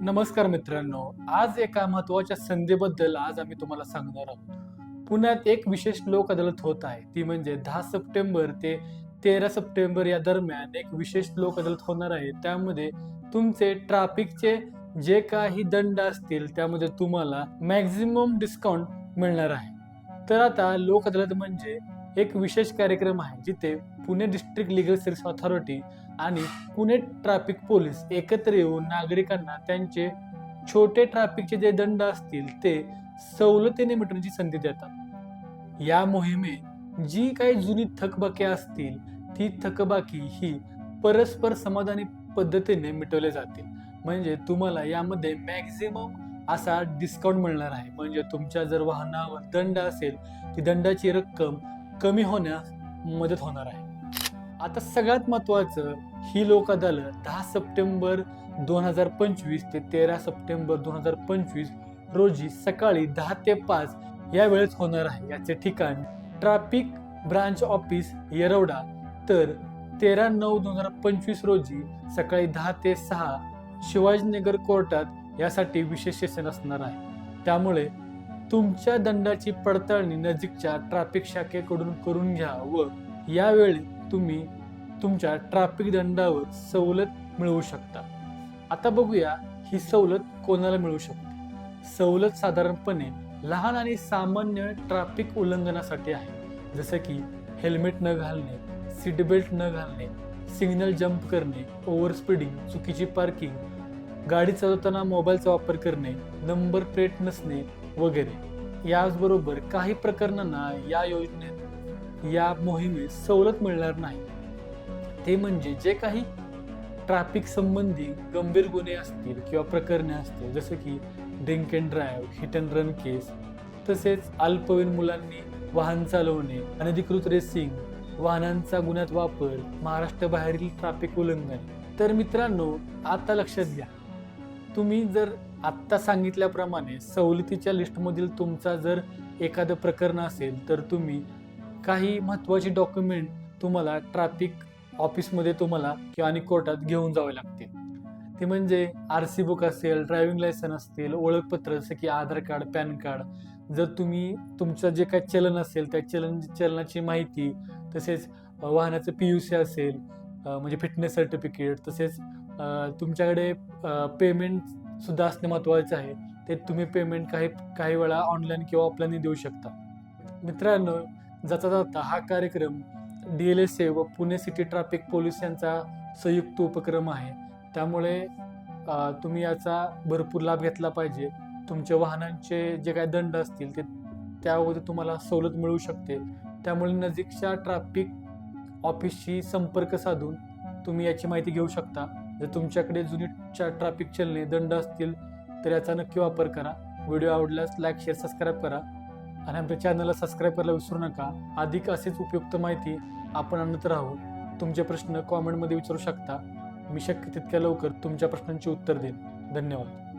नमस्कार मित्रांनो आज एका महत्त्वाच्या संधीबद्दल आज आम्ही तुम्हाला सांगणार आहोत. पुण्यात एक विशेष लोक अदालत होत आहे ती म्हणजे दहा सप्टेंबर ते तेरा सप्टेंबर या दरम्यान एक विशेष लोक अदालत होणार आहे. त्यामध्ये तुमचे ट्रॅफिकचे जे काही दंड असतील त्यामध्ये तुम्हाला मॅक्झिमम डिस्काउंट मिळणार आहे. तर आता लोक अदालत म्हणजे एक विशेष कार्यक्रम आहे जिथे Pune district legal service authority आणि पुणे ट्रॅफिक पोलीस एकत्र येऊन नागरिकांना त्यांचे छोटे ट्रॅफिकचे जे दंड असतील ते सवलतीने मिटवण्याची संधी देतात. या मोहिमेत जी काही जुनी थकबाकी असतील ती थकबाकी ही परस्पर समाधानी पद्धतीने मिटवले जातील. म्हणजे तुम्हाला यामध्ये मॅक्झिमम असा डिस्काउंट मिळणार आहे. म्हणजे तुमच्या जर वाहनावर दंड असेल ती दंडाची रक्कम कमी होण्यास मदत होणार आहे. आता सगळ्यात महत्वाचं ही लोक अदालत दहा सप्टेंबर दोन हजार पंचवीस ते तेरा सप्टेंबर दोन हजार पंचवीस रोजी सकाळी दहा ते पाच या वेळेत होणार आहे. याचे ठिकाण ट्रॅफिक ब्रांच ऑफिस येरवडा. तर तेरा नऊ दोन हजार पंचवीस रोजी सकाळी दहा ते सहा शिवाजीनगर कोर्टात यासाठी विशेष सेशन असणार आहे. त्यामुळे तुमच्या दंडाची पडताळणी नजीकच्या ट्रॅफिक शाखेकडून करून घ्या व यावेळी तुम्ही तुमच्या ट्रॅफिक दंडावर सवलत मिळवू शकता. आता बघूया ही सवलत कोणाला मिळू शकते? सवलत साधारणपणे लहान आणि सामान्य ट्रॅफिक उल्लंघनासाठी आहे. जसं की हेल्मेट न घालणे सीट बेल्ट न घालणे सिग्नल जंप करणे ओव्हर स्पीडिंग चुकीची पार्किंग गाडी चालवताना मोबाईलचा वापर करणे नंबर प्लेट नसणे वगैरे. याचबरोबर काही प्रकरणांना या योजनेत या मोहिमेत सवलत मिळणार नाही. ते म्हणजे जे काही ट्रॅफिक संबंधी गंभीर गुन्हे असतील किंवा प्रकरणे असतील जसं की drink and drive hit and run case तसेच अल्पवयीन मुलांनी वाहन चालवणे अनधिकृत रेसिंग वाहनांचा गुन्ह्यात वापर महाराष्ट्र बाहेरील ट्रॅफिक उल्लंघन. तर मित्रांनो आता लक्षात घ्या. तुम्ही जर आत्ता सांगितल्याप्रमाणे सवलतीच्या लिस्टमधील तुमचा जर एखादं प्रकरण असेल तर तुम्ही काही महत्त्वाचे डॉक्युमेंट तुम्हाला ट्रॅफिक ऑफिसमध्ये तुम्हाला किंवा आणि कोर्टात घेऊन जावे लागतील ते म्हणजे आर सी बुक असेल ड्रायव्हिंग लायसन असतील ओळखपत्र जसं की आधार कार्ड पॅन कार्ड जर तुम्ही तुमचं जे काही चलन असेल त्या चलन चलनाची माहिती तसेच वाहनाचं पी यू सी असेल म्हणजे फिटनेस सर्टिफिकेट तसेच तुमच्याकडे पेमेंट सुद्धा असणे महत्त्वाचं आहे. ते तुम्ही पेमेंट काही काही वेळा ऑनलाईन किंवा ऑफलाईन देऊ शकता. मित्रांनो जाता जाता हा कार्यक्रम डी एल एस ए व पुणे सिटी ट्रॅफिक पोलीस यांचा संयुक्त उपक्रम आहे. त्यामुळे तुम्ही याचा भरपूर लाभ घेतला पाहिजे. तुमच्या वाहनांचे जे काही दंड असतील ते त्यामध्ये तुम्हाला सवलत मिळू शकते. त्यामुळे नजीकच्या ट्रॅफिक ऑफिसशी संपर्क साधून तुम्ही याची माहिती घेऊ शकता. जर तुमच्याकडे जुनीच्या ट्रॅफिक चलने दंड असतील तर याचा नक्की वापर करा. व्हिडिओ आवडल्यास लाईक शेअर सबस्क्राईब करा. आणि आमच्या चॅनलला सबस्क्राईब करायला विसरू नका. अधिक असेच उपयुक्त माहिती आपण आणत राहू. तुमचे प्रश्न कॉमेंटमध्ये विचारू शकता. मी शक्य तितक्या लवकर तुमच्या प्रश्नांची उत्तर देईन. धन्यवाद.